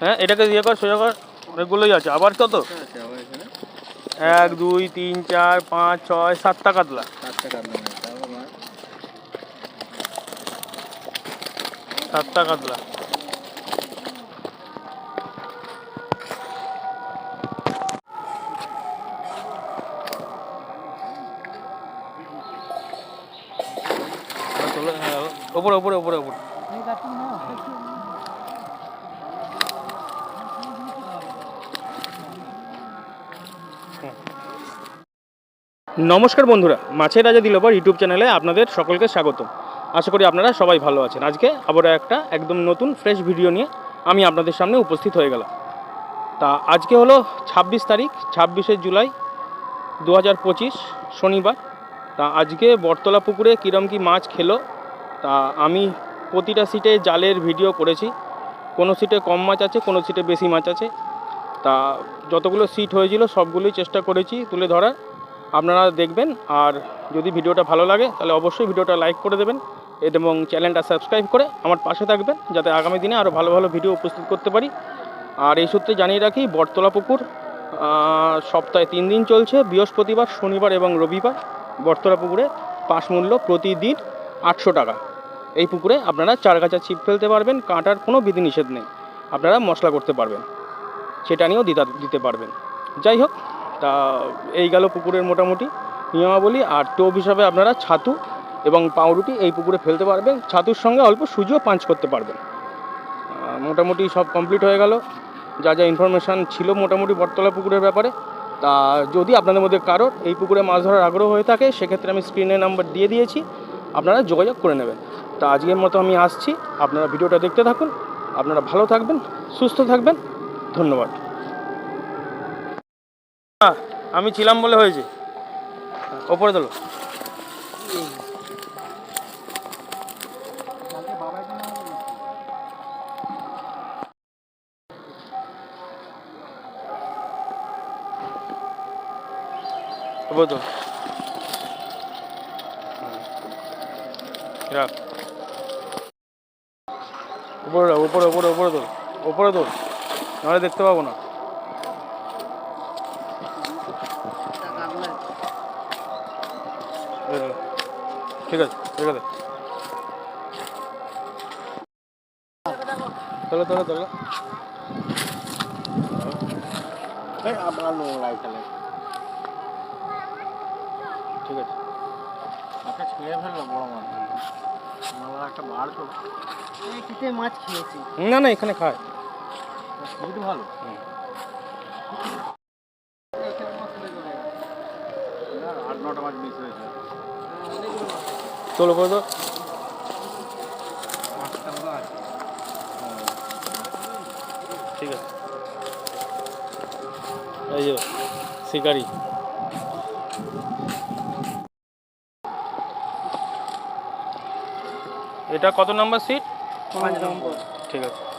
হ্যাঁ এটাকে ইয়ে কর, সোজা কর। অনেকগুলোই আছে, আবার কত? এক, দুই, তিন, চার, পাঁচ, ছয়, সাতটা কাতলা। সাতটা কাতলা। ওপরে ওপরে ওপরে ওপরে। নমস্কার বন্ধুরা, মাছের রাজা দিলবার ইউটিউব চ্যানেলে আপনাদের সকলকে স্বাগত আশা করি আপনারা সবাই ভালো আছেন। আজকে আবার একটা একদম নতুন ফ্রেশ ভিডিও নিয়ে আমি আপনাদের সামনে উপস্থিত হয়ে গেলাম। তা আজকে হলো ছাব্বিশ তারিখ, ছাব্বিশে জুলাই দু হাজার পঁচিশ শনিবার। তা আজকে বটতলা পুকুরে কীরম কী মাছ খেলো তা আমি প্রতিটা সিটে জালের ভিডিও করেছি। কোনো সিটে কম মাছ আছে, কোনো সিটে বেশি মাছ আছে। তা যতগুলো সিট হয়েছিল, সবগুলোই চেষ্টা করেছি তুলে ধরার। আপনারা দেখবেন, আর যদি ভিডিওটা ভালো লাগে, তাহলে অবশ্যই ভিডিওটা লাইক করে দেবেন এবং চ্যানেলটা সাবস্ক্রাইব করে আমার পাশে থাকবেন, যাতে আগামী দিনে আরও ভালো ভালো ভিডিও উপস্থিত করতে পারি। আর এই সূত্রে জানিয়ে রাখি, বটতলা পুকুর সপ্তাহে তিন দিন চলছে, বৃহস্পতিবার, শনিবার এবং রবিবার বটতলা পুকুরে পাশ মূল্য প্রতিদিন আটশো টাকা। এই পুকুরে আপনারা চার গাছা ছিপ ফেলতে পারবেন, কাঁটার কোনো বিধিনিষেধ নেই। আপনারা মশলা করতে পারবেন, সেটা নিয়েও দিতে দিতে পারবেন। যাই হোক, তা এই গেল পুকুরের মোটামুটি নিয়মাবলী। আর টোপ হিসাবে আপনারা ছাতু এবং পাউরুটি এই পুকুরে ফেলতে পারবেন। ছাতুর সঙ্গে অল্প সুজিও পাঞ্চ করতে পারবেন। মোটামুটি সব কমপ্লিট হয়ে গেল। যা যা ইনফরমেশান ছিল মোটামুটি বটতলা পুকুরের ব্যাপারে, তা যদি আপনাদের মধ্যে কারোর এই পুকুরে মাছ ধরার আগ্রহ হয়ে থাকে, সেক্ষেত্রে আমি স্ক্রিনে নাম্বার দিয়ে দিয়েছি। আপনারা যোগাযোগ করে নেবেন। তা আজকের মতো আমি আসছি। আপনারা ভিডিওটা দেখতে থাকুন। আপনারা ভালো থাকবেন, সুস্থ থাকবেন। ধন্যবাদ। আমি ছিলাম বলে হয়েছে। ওপরে তোলো। রাখ। উপরে উপরে উপরে উপরে তোল উপরে তোল, নাহলে দেখতে পাবো না। ঠিক আছে ঠিক আছে চলো চলো চলো আপনার নোংরা এখানে ঠিক আছে। ছিঁড়ে ফেলল বড় মাছ। তো। মাছ খেয়েছি। না না এখানে খায়। ভালো। আট নটা মাছ মিস হয়েছে। চলো করে পাঁচটা ঠিক আছে। এই যে শিকারি। এটা কত নাম্বার সিট পাঁচ নম্বর। ঠিক আছে।